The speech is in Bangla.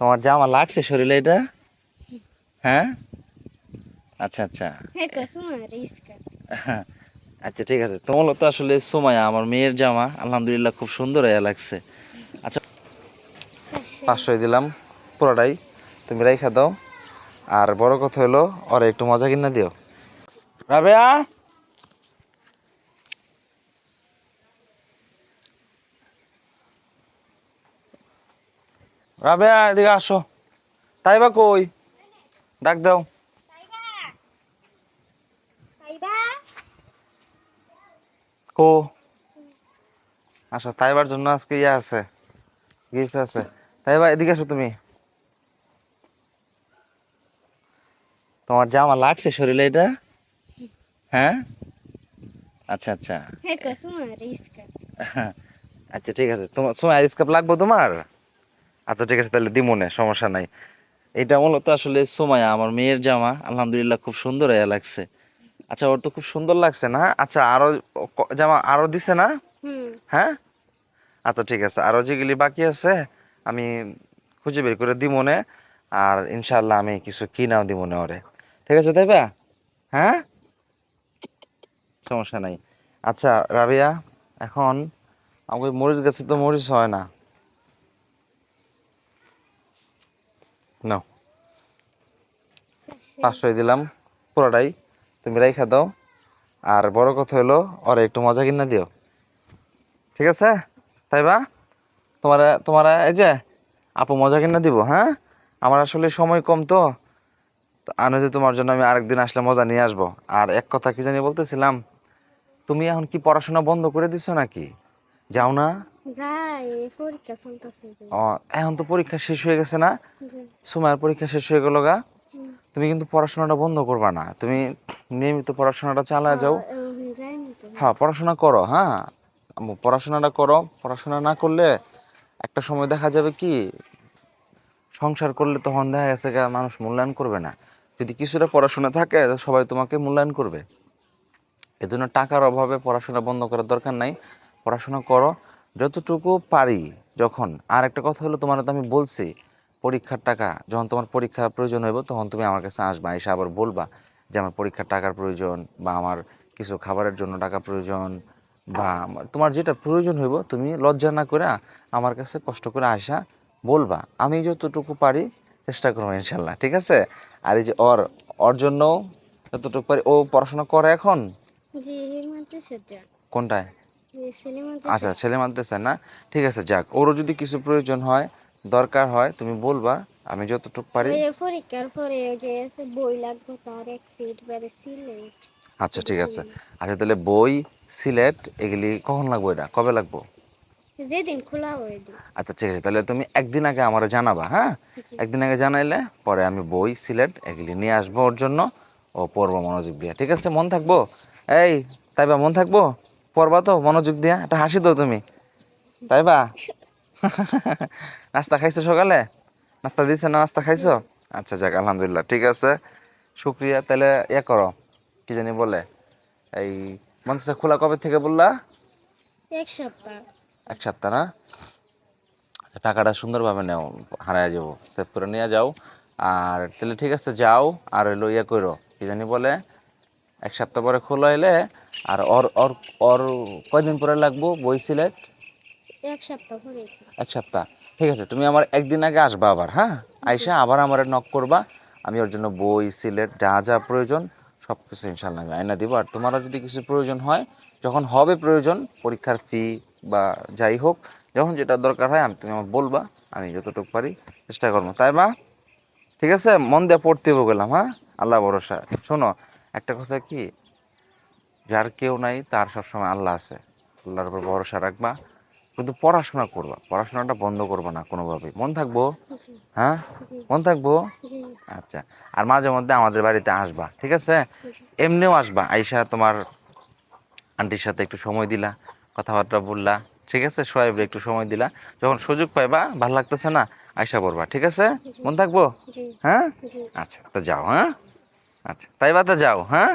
তোমার জামা লাগছে শরীরে এটা? হ্যাঁ? আচ্ছা আচ্ছা। হ্যাঁ রিস্কা আচ্ছা ঠিক আছে। তোমার তো আসলে সময় আমার মেয়ের জামা আলহামদুলিল্লাহ খুব সুন্দর হয়ে লাগছে। আচ্ছা পাঁচশো। দিলাম পুরোটাই। তুমি রাইখা দাও। আর বড় কথা হলো ওরা একটু মজা কিনা দিও। রাবেয়া! রাবেয়া এদিকে আসো। তাই বা কই? ডাক দাও। কো? আসো তাইবার জন্য আজকে ইয়ে আছে গিফট আছে। তাইবা এদিকে আসো তুমি। তোমার জামা লাগছে শরীরে এটা? হ্যাঁ? আচ্ছা আচ্ছা। হ্যাঁ আচ্ছা ঠিক আছে। তোমার সময় আইস কাপ লাগবো তোমার? আচ্ছা ঠিক আছে তাহলে দিমনে সমস্যা নাই। এটা মূলত আসলে সময় আমার মেয়ের জামা আলহামদুলিল্লাহ খুব সুন্দর হয়ে লাগছে। আচ্ছা ওর তো খুব সুন্দর লাগছে না? আচ্ছা আরও জামা আরও দিছে না? হ্যাঁ? আচ্ছা ঠিক আছে আরও যেগুলি বাকি আছে আমি খুঁজে বের করে দিমনে আর ইনশাল্লাহ আমি কিছু কিনাও দিমনে ওরে। ঠিক আছে তাই হ্যাঁ? সমস্যা নাই। আচ্ছা রাবিয়া এখন আমাকে মরিচ গাছে তো মরিচ হয় না। নাও। পাঁচশোই দিলাম পুরোটাই। তুমি রাইখা দাও। আর বড় কথা হলো ওরা একটু মজা কিনা দিও। ঠিক আছে? তাই বা? তোমার তোমার এই যে আপু মজা কিনা দিব হ্যাঁ? আমার আসলে সময় কম তো। তো তোমার জন্য আমি আরেকদিন আসলে মজা নিয়ে আসব। আর এক কথা কি জানি বলতেছিলাম তুমি এখন কি পড়াশোনা বন্ধ করে দিছো নাকি? যাও না? এখন তো পরীক্ষা শেষ হয়ে গেছে না। সময়ের পরীক্ষা শেষ হয়ে গেল গা। তুমি কিন্তু পড়াশোনাটা বন্ধ করবা না। তুমি নিয়মিত পড়াশোনাটা চালায় যাও। হ্যাঁ, হ্যাঁ পড়াশোনা করো হ্যাঁ। পড়াশোনাটা করো। পড়াশোনা না করলে একটা সময় দেখা যাবে কি সংসার করলে তখন দেখা গেছে মানুষ মূল্যায়ন করবে না। যদি কিছুটা পড়াশোনা থাকে সবাই তোমাকে মূল্যায়ন করবে। এজন্য টাকার অভাবে পড়াশোনা বন্ধ করার দরকার নাই। পড়াশোনা করো যতটুকু পারি যখন। আর একটা কথা হলো তোমার তো আমি বলছি পরীক্ষার টাকা যখন তোমার পরীক্ষার প্রয়োজন হইব তখন তুমি আমার কাছে আসবা এসে আবার বলবা যে আমার পরীক্ষার টাকার প্রয়োজন বা আমার কিছু খাবারের জন্য টাকা প্রয়োজন বা তোমার যেটা প্রয়োজন হইব তুমি লজ্জা না করে আমার কাছে কষ্ট করে আসা বলবা। আমি যতটুকু পারি চেষ্টা করব ইনশাল্লাহ ঠিক আছে? আর এই যে ওর ওর জন্য যতটুকু পারি ও পড়াশোনা করে এখন? কোনটায়? আচ্ছা ছেলে মাদ্রাসা না? ঠিক আছে যাক। ওরও যদি কিছু প্রয়োজন হয় দরকার হয় তুমি বলবা আমি যতটুকু পারি। পরীক্ষার পরে যে বই লাগবে তার এক সিট বারে সিলেট। আচ্ছা ঠিক আছে। আচ্ছা তাহলে বই সিলেট এগুলি কখন লাগবে এটা কবে লাগবো? যেদিন খোলা আচ্ছা ঠিক আছে তাহলে তুমি একদিন আগে আমার জানাবা হ্যাঁ? একদিন আগে জানাইলে পরে আমি বই সিলেট এগুলি নিয়ে আসব ওর জন্য ও পড়ব মনোযোগ দিয়ে। ঠিক আছে মন থাকব? এই তাই বা মন থাকব? পড়বা তো মনোযোগ দিয়া একটা হাসি দাও তুমি। তাই বা? নাস্তা খাইছো সকালে? নাস্তা দিছে না নাস্তা খাইছো? আচ্ছা যাক আলহামদুলিল্লাহ ঠিক আছে। শুক্রিয়া তাহলে ইয়ে করো কি জানি বলে এই মনসা খোলা কবে থেকে বললা? এক সপ্তাহ। এক সপ্তাহ না? আচ্ছা, টাকাটা সুন্দরভাবে নেও হারায় যাব সেভ করে নিয়ে যাও। আর তাহলে ঠিক আছে যাও আর হইল ইয়ে করো কি জানি বলে এক সপ্তাহ পরে খোলা এলে আর ওর ওর ওর কয়দিন পরে লাগবো বই সিলেট এক সপ্তাহ পরে এক সপ্তাহ। ঠিক আছে তুমি আমার একদিন আগে আসবা আবার হ্যাঁ? আইসা আবার আমার নক করবা আমি ওর জন্য বই সিলেট যা যা প্রয়োজন সব কিছু ইনশাল্লাহ আমি আয়না দিব। আর তোমারও যদি কিছু প্রয়োজন হয় যখন হবে প্রয়োজন পরীক্ষার ফি বা যাই হোক যখন যেটা দরকার হয় আমি তুমি আমার বলবা আমি যতটুকু পারি চেষ্টা করব। তাই মা ঠিক আছে? মন দিয়ে পড়তে হবে গেলাম হ্যাঁ? আল্লাহ ভরসা। শোনো একটা কথা কি? যার কেউ নাই তার সবসময় আল্লাহ আছে। আল্লাহর উপর ভরসা রাখবা। কিন্তু পড়াশোনা করবা। পড়াশোনাটা বন্ধ করবা না কোনোভাবেই। মন থাকব? হ্যাঁ? মন থাকব? আচ্ছা। আর মাঝে মধ্যে আমাদের বাড়িতে আসবা ঠিক আছে? এমনিও আসবা। আইসা তোমার আন্টির সাথে একটু সময় দিলা কথাবার্তা বললা ঠিক আছে? সোয়াইবরে একটু সময় দিলা। যখন সুযোগ পাইবা ভালো লাগতেছে না আইসা পড়বা ঠিক আছে? মন থাকব? হ্যাঁ? আচ্ছা তা যাও হ্যাঁ? আচ্ছা তাই বাদে যাও হ্যাঁ?